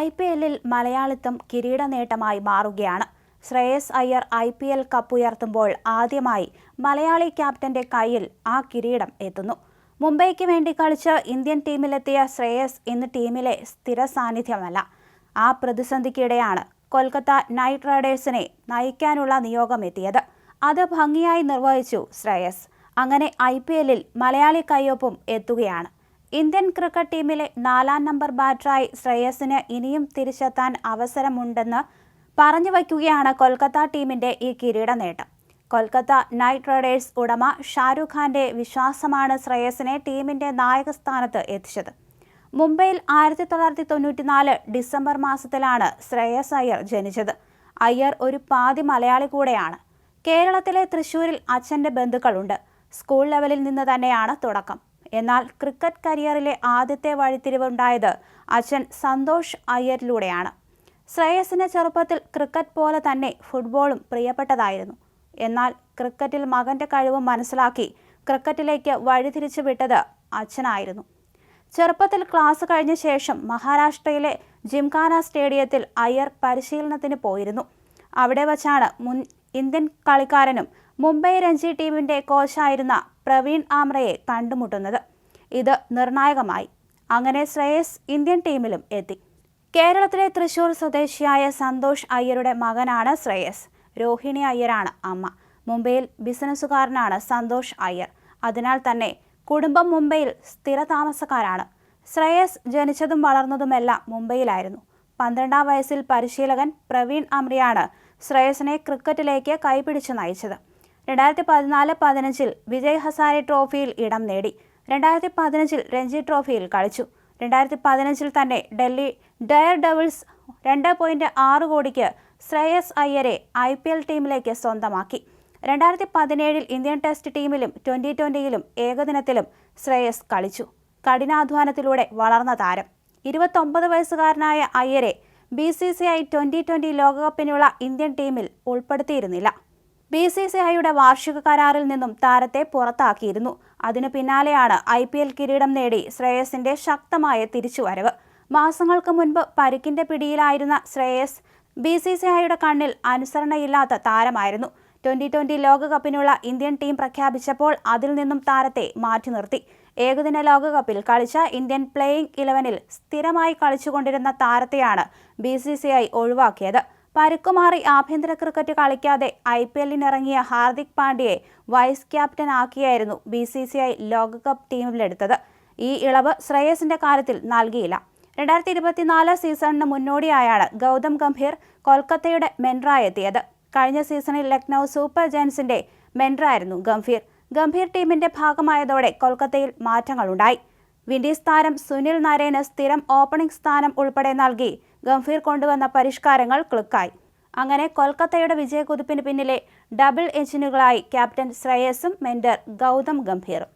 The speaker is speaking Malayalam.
ഐ പി എല്ലിൽ മലയാളിത്തം കിരീട നേട്ടമായി മാറുകയാണ്. Shreyas Iyer I P L കപ്പുയർത്തുമ്പോൾ ആദ്യമായി മലയാളി ക്യാപ്റ്റന്റെ കയ്യിൽ ആ കിരീടം എത്തുന്നു. മുംബൈക്ക് വേണ്ടി കളിച്ച് ഇന്ത്യൻ ടീമിലെത്തിയ ശ്രേയസ് ഇന്ന് ടീമിലെ സ്ഥിര സാന്നിധ്യമല്ല. ആ പ്രതിസന്ധിക്കിടെയാണ് കൊൽക്കത്ത നൈറ്റ് റൈഡേഴ്സിനെ നയിക്കാനുള്ള നിയോഗം എത്തിയത്. അത് ഭംഗിയായി നിർവഹിച്ചു ശ്രേയസ്. അങ്ങനെ ഐ പി എല്ലിൽ മലയാളി കയ്യൊപ്പും എത്തുകയാണ്. ഇന്ത്യൻ ക്രിക്കറ്റ് ടീമിലെ നാലാം നമ്പർ ബാറ്ററായി ശ്രേയസിന് ഇനിയും തിരിച്ചെത്താൻ അവസരമുണ്ടെന്ന് പറഞ്ഞു വയ്ക്കുകയാണ് കൊൽക്കത്ത ടീമിന്റെ ഈ കിരീട നേട്ടം. കൊൽക്കത്ത നൈറ്റ് റൈഡേഴ്സ് ഉടമ ഷാരൂഖ് ഖാന്റെ വിശ്വാസമാണ് ശ്രേയസിനെ ടീമിന്റെ നായക സ്ഥാനത്ത് എത്തിച്ചത്. മുംബൈയിൽ ആയിരത്തി തൊള്ളായിരത്തി തൊണ്ണൂറ്റിനാല് ഡിസംബർ മാസത്തിലാണ് ശ്രേയസ് അയ്യർ ജനിച്ചത്. അയ്യർ ഒരു പാതി മലയാളി കൂടെയാണ്. കേരളത്തിലെ തൃശൂരിൽ അച്ഛന്റെ ബന്ധുക്കളുണ്ട്. സ്കൂൾ ലെവലിൽ നിന്ന് തന്നെയാണ് തുടക്കം. എന്നാൽ ക്രിക്കറ്റ് കരിയറിലെ ആദ്യത്തെ വഴിത്തിരിവുണ്ടായത് അച്ഛൻ സന്തോഷ് അയ്യരിലൂടെയാണ്. ശ്രേയസിന് ചെറുപ്പത്തിൽ ക്രിക്കറ്റ് പോലെ തന്നെ ഫുട്ബോളും പ്രിയപ്പെട്ടതായിരുന്നു. എന്നാൽ ക്രിക്കറ്റിൽ മകന്റെ കഴിവ് മനസ്സിലാക്കി ക്രിക്കറ്റിലേക്ക് വഴിതിരിച്ചു വിട്ടത് അച്ഛനായിരുന്നു. ചെറുപ്പത്തിൽ ക്ലാസ് കഴിഞ്ഞ ശേഷം മഹാരാഷ്ട്രയിലെ ജിംഖാന സ്റ്റേഡിയത്തിൽ അയ്യർ പരിശീലനത്തിന് പോയിരുന്നു. അവിടെ വച്ചാണ് മുൻ ഇന്ത്യൻ കളിക്കാരനും മുംബൈ രഞ്ജി ടീമിന്റെ കോച്ചായിരുന്ന പ്രവീൺ ആമ്രയെ കണ്ടുമുട്ടുന്നത്. ഇത് നിർണായകമായി. അങ്ങനെ ശ്രേയസ് ഇന്ത്യൻ ടീമിലും എത്തി. കേരളത്തിലെ തൃശൂർ സ്വദേശിയായ സന്തോഷ് അയ്യരുടെ മകനാണ് ശ്രേയസ്. രോഹിണി അയ്യരാണ് അമ്മ. മുംബൈയിൽ ബിസിനസ്സുകാരനാണ് സന്തോഷ് അയ്യർ. അതിനാൽ തന്നെ കുടുംബം മുംബൈയിൽ സ്ഥിരതാമസക്കാരാണ്. ശ്രേയസ് ജനിച്ചതും വളർന്നതുമെല്ലാം മുംബൈയിലായിരുന്നു. പന്ത്രണ്ടാം വയസ്സിൽ പരിശീലകൻ പ്രവീൺ അമ്രിയാണ് ശ്രേയസിനെ ക്രിക്കറ്റിലേക്ക് കൈപിടിച്ച് നയിച്ചത്. രണ്ടായിരത്തി പതിനാല് പതിനഞ്ചിൽ വിജയ് ഹസാരെ ട്രോഫിയിൽ ഇടം നേടി. രണ്ടായിരത്തി പതിനഞ്ചിൽ രഞ്ജി ട്രോഫിയിൽ കളിച്ചു. രണ്ടായിരത്തി പതിനഞ്ചിൽ തന്നെ ഡൽഹി ഡയർ ഡബിൾസ് രണ്ട് പോയിന്റ് ആറ് കോടിക്ക് ശ്രേയസ് അയ്യരെ ഐ പി എൽ ടീമിലേക്ക് സ്വന്തമാക്കി. രണ്ടായിരത്തി പതിനേഴിൽ ഇന്ത്യൻ ടെസ്റ്റ് ടീമിലും ട്വന്റി ട്വന്റിയിലും ഏകദിനത്തിലും ശ്രേയസ് കളിച്ചു. കഠിനാധ്വാനത്തിലൂടെ വളർന്ന താരം. ഇരുപത്തൊമ്പത് വയസ്സുകാരനായ അയ്യരെ B C C I twenty twenty ലോകകപ്പിനുള്ള Indian ടീമിൽ ഉൾപ്പെടുത്തിയിരുന്നില്ല. ബി സി സി ഐയുടെ വാർഷിക കരാറിൽ നിന്നും താരത്തെ പുറത്താക്കിയിരുന്നു. അതിനു പിന്നാലെയാണ് ഐ പി എൽ കിരീടം നേടി ശ്രേയസിന്റെ ശക്തമായ തിരിച്ചുവരവ്. മാസങ്ങൾക്ക് മുൻപ് പരിക്കിന്റെ പിടിയിലായിരുന്ന ശ്രേയസ് ബി സി സി ഐയുടെ കണ്ണിൽ അനുസരണയില്ലാത്ത താരമായിരുന്നു. ട്വന്റി ട്വന്റി ലോകകപ്പിനുള്ള ഇന്ത്യൻ ടീം പ്രഖ്യാപിച്ചപ്പോൾ അതിൽ നിന്നും താരത്തെ മാറ്റി നിർത്തി. ഏകദിന ലോകകപ്പിൽ കളിച്ച ഇന്ത്യൻ പ്ലേയിംഗ് ഇലവനിൽ സ്ഥിരമായി കളിച്ചുകൊണ്ടിരുന്ന താരത്തെയാണ് ബി സി സി ഐ ഒഴിവാക്കിയത്. പരുക്കുമാറി ആഭ്യന്തര ക്രിക്കറ്റ് കളിക്കാതെ ഐ പി എല്ലിനിറങ്ങിയ ഹാർദിക് പാണ്ഡ്യയെ വൈസ് ക്യാപ്റ്റൻ ആക്കിയായിരുന്നു ബി സി സി ഐ ലോകകപ്പ് ടീമിലെടുത്തത്. ഈ ഇളവ് ശ്രേയസിന്റെ കാര്യത്തിൽ നൽകിയില്ല. രണ്ടായിരത്തി ഇരുപത്തിനാല് സീസണിന് മുന്നോടിയായാണ് ഗൗതം ഗംഭീർ കൊൽക്കത്തയുടെ മെൻറായെത്തിയത് കഴിഞ്ഞ സീസണിൽ ലക്നൗ സൂപ്പർ ജയൻസിന്റെ മെൻറായിരുന്നു ഗംഭീർ. ഗംഭീർ ടീമിന്റെ ഭാഗമായതോടെ കൊൽക്കത്തയിൽ മാറ്റങ്ങളുണ്ടായി. വിൻഡീസ് താരം സുനിൽ നരേന് സ്ഥിരം ഓപ്പണിംഗ് സ്ഥാനം ഉൾപ്പെടെ നൽകി ഗംഭീർ കൊണ്ടുവന്ന പരിഷ്കാരങ്ങൾ ക്ലിക്കായി. അങ്ങനെ കൊൽക്കത്തയുടെ വിജയക്കുതിപ്പിന് പിന്നിലെ ഡബിൾ എഞ്ചിനുകളായി ക്യാപ്റ്റൻ ശ്രേയസും മെന്റർ ഗൗതം ഗംഭീറും.